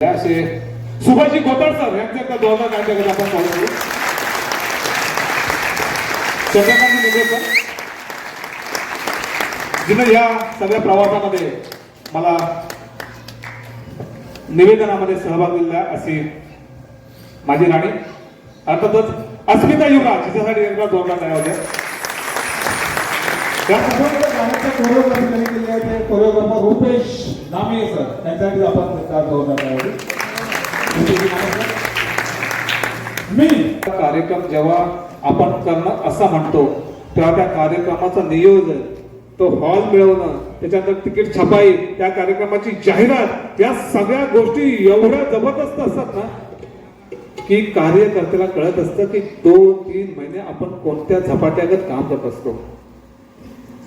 सुभाषजी गोताळ म्हणजे सर यांच्या एकदा जोरदार आपण चालू करू चंद्रकांत निंबेकर या सगळ्या प्रवासामध्ये मला निवेदनामध्ये सहभाग दिला अशी माझी राणी अर्थातच अस्मिता युवराज जिच्यासाठी यांना जोरदार तयार होत्या कोरिओग्राफी त्यांनी केली आहे ते कोरिओग्राफर रुपेश नामे सर त्यांच्यासाठी आपण त्या जोरदार मी कार्यक्रम जेव्हा आपण करणं असं म्हणतो तेव्हा त्या कार्यक्रमाचं नियोजन तो हॉल मिळवणं त्याच्यानंतर तिकीट छपाई त्या कार्यक्रमाची जाहिरात या सगळ्या गोष्टी एवढ्या जबरदस्त असतात ना की कार्यकर्त्याला कळत असतं की दोन तीन महिने आपण कोणत्या झपाट्यागत काम करत असतो.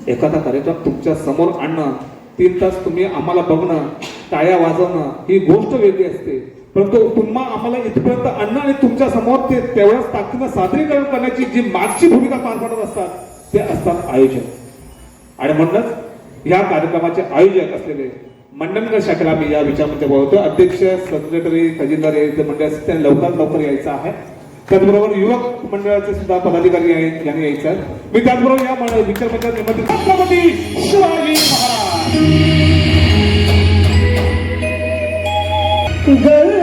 एखादा कार्यक्रम तुमच्यासमोर आणणं तीन तास तुम्ही आम्हाला बघणं टाळ्या वाजवणं ही गोष्ट वेगळी असते. परंतु तुम्हा आम्हाला इथपर्यंत आणणं आणि तुमच्यासमोर ते तेवढ्याच ताकदीनं सादरीकरण करण्याची जी मागची भूमिका पार पाडत असतात ते असतात आयोजक. आणि म्हणूनच या कार्यक्रमाचे आयोजक असलेले मंडनगर शाखेला मी या विचारामध्ये बोलतो अध्यक्ष सेक्रेटरी खजिनदार यायचं मंडळ म्हणजे लवकरात लवकर यायचं आहे. त्याचबरोबर युवक मंडळाचे सुद्धा पदाधिकारी आहेत यांनी यायचं. आहे मी त्याचबरोबर या मंडळ- विचार मंडळात निमंत्रित Chhatrapati Shivaji Maharaj.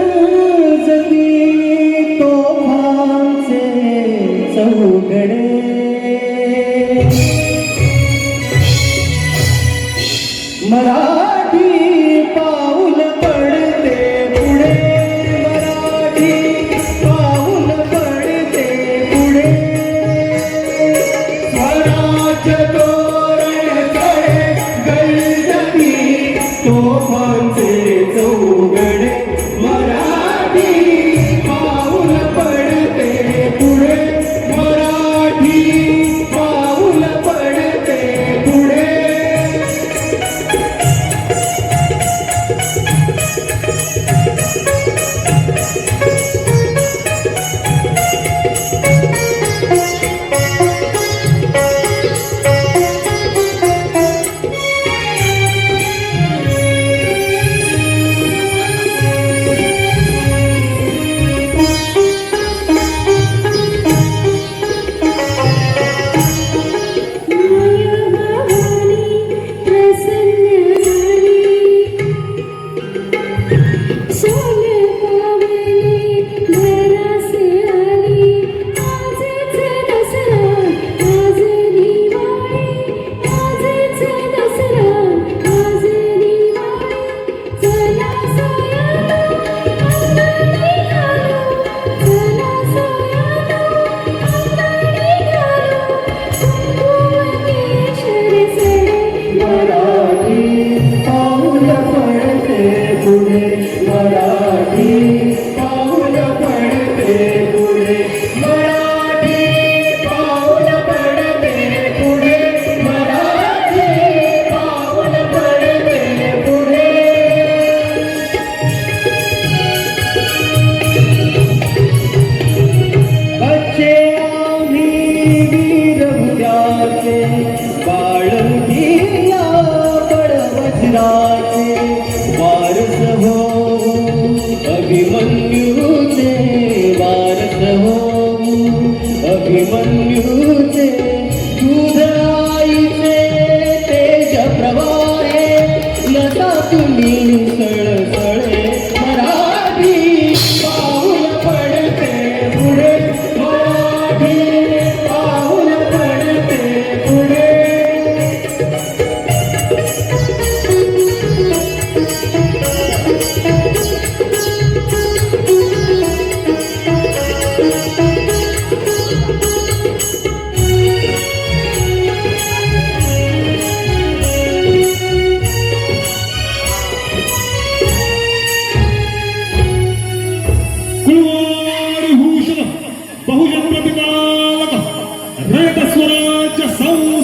Deus. you day. microphone.